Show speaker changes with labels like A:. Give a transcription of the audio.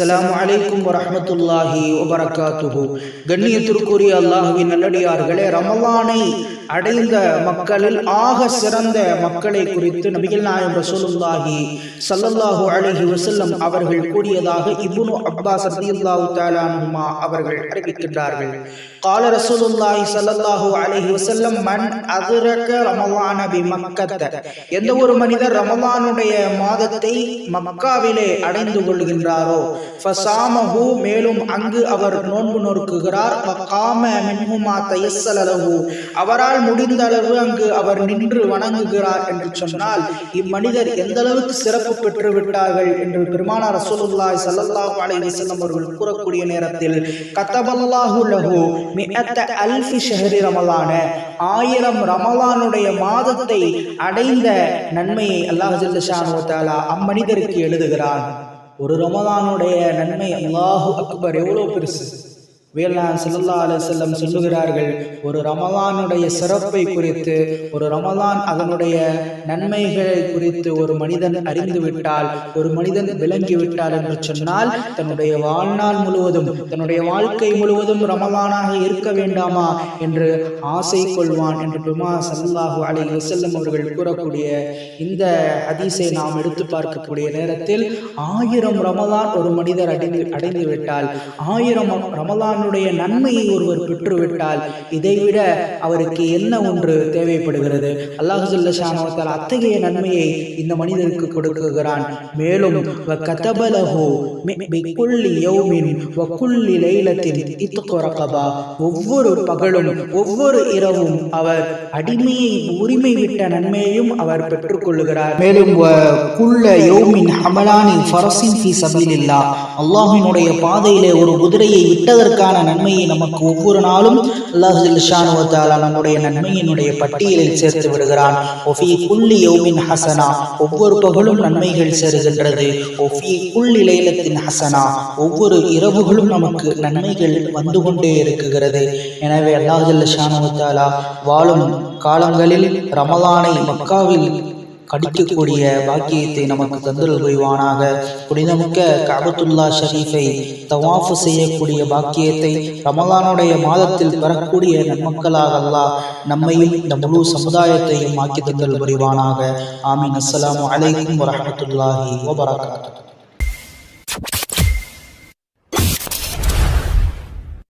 A: அஸ்லாம் அலைக்கும் வரமத்துல்லாஹி வபரகாத்துஹு. கண்ணியத்திற்குரிய அல்லாஹுவின் நல்லடியார்களே ரமலானை அடைந்த மக்களில் ஆக சிறந்த மக்களை குறித்து நபிகள் நாயம் ரசூலுல்லாஹி சல்லல்லாஹு அலஹி வசல்லம் அவர்கள் கூறியதாக இபுனு அப்பாஸ் ரதியுல்லாஹு தாலானுமா அவர்கள் அறிவிக்கின்றார்கள். கால ரசூலுல்லாஹி சல்லல்லாஹு அலஹி வசல்லம் மண் அதிரக்க ரமலான பி எந்த ஒரு மனிதர் ரமலானுடைய மாதத்தை மக்காவிலே அடைந்து கொள்கின்றாரோ ஃபசாமஹு மேலும் அங்கு அவர் நோன்பு நோக்குகிறார் மின்ஹுமா அவரால் முடிந்த அளவு அங்கு அவர் நின்று வணங்குகிறார் என்று சொன்னால் இம்மனிதர் எந்த அளவுக்கு சிறப்பு பெற்று விட்டார்கள் என்று பெருமானார் ரசூலுல்லாஹி ஸல்லல்லாஹு அலைஹி வஸல்லம் அவர்கள் கூறக்கூடிய நேரத்தில் கத்தபல்லாஹு லஹு மிஅத்த அல்ஃபி ஷஹரி ரமலான ஆயிரம் ரமலானுடைய மாதத்தை அடைந்த நன்மையை அல்லாஹ் ஜல்லஷானு அம்மனிதருக்கு எழுதுகிறான். ஒரு ரமதானுடைய நன்மை அல்லாஹு அக்பர். எவ்வளோ பெருசு? வேளாண் செல்லல்லா அலுவலம் சொல்லுகிறார்கள் ஒரு ரமலானுடைய சிறப்பை குறித்து ஒரு ரமலான் அதனுடைய நன்மைகளை குறித்து ஒரு மனிதன் அறிந்து விட்டால் ஒரு மனிதன் விளங்கிவிட்டால் என்று சொன்னால் தன்னுடைய வாழ்நாள் முழுவதும் தன்னுடைய வாழ்க்கை முழுவதும் ரமலானாக இருக்க வேண்டாமா என்று ஆசை கொள்வான் என்று பெருமா சல்லாஹூ அலி வசல்லம் அவர்கள் கூறக்கூடிய இந்த ஹதீஸை நாம் எடுத்து பார்க்கக்கூடிய நேரத்தில் ஆயிரம் ரமலான் ஒரு மனிதர் அடைந்து அடைந்து விட்டால் ஆயிரம் ரமலான் ரமலானுடைய நன்மையை ஒருவர் பெற்றுவிட்டால் இதைவிட அவருக்கு என்ன ஒன்று தேவைப்படுகிறது? அல்லாஹு ஜல்லஷானவத்தால் அத்தகைய நன்மையை இந்த மனிதருக்கு கொடுக்குகிறான். மேலும் ஒவ்வொரு பகலும் ஒவ்வொரு இரவும் அவர் அடிமையை உரிமை விட்ட நன்மையையும் அவர் பெற்றுக்கொள்கிறார் மேலும் அல்லாஹினுடைய பாதையிலே ஒரு குதிரையை விட்டதற்கான நன்மையை நமக்கு ஒவ்வொரு நாளும் அல்லாஹால நம்முடைய நன்மையினுடைய பட்டியலில் சேர்த்து விடுகிறான். ஒஃபி குள்ளி யோமின் ஹசனா. ஒவ்வொரு பகலும் நன்மைகள் சேருகின்றது. ஒஃபி குள்ளி லைலத்தின் ஹசனா. ஒவ்வொரு இரவுகளும் நமக்கு நன்மைகள் வந்து கொண்டே இருக்குகிறது. எனவே அல்லாஹல்ல ஷானுவத்தாலா வாழும் காலங்களில் ரமலானை மக்காவில் கடிக்கக்கூடிய பாக்கியத்தை நமக்கு தந்தல் புரிவானாக. புனிதமிக்க காபத்துல்லா ஷரீஃபை தவாஃபு செய்யக்கூடிய பாக்கியத்தை ரமலானுடைய மாதத்தில் பெறக்கூடிய நன்மக்களாக அல்லாஹ் நம்மையும் இந்த முழு சமுதாயத்தையும் ஆக்கி தந்தல் புரிவானாக. ஆமீன். அஸ்ஸலாமு அலைக்கும் வரஹமத்துல்லாஹி வபரகாத்து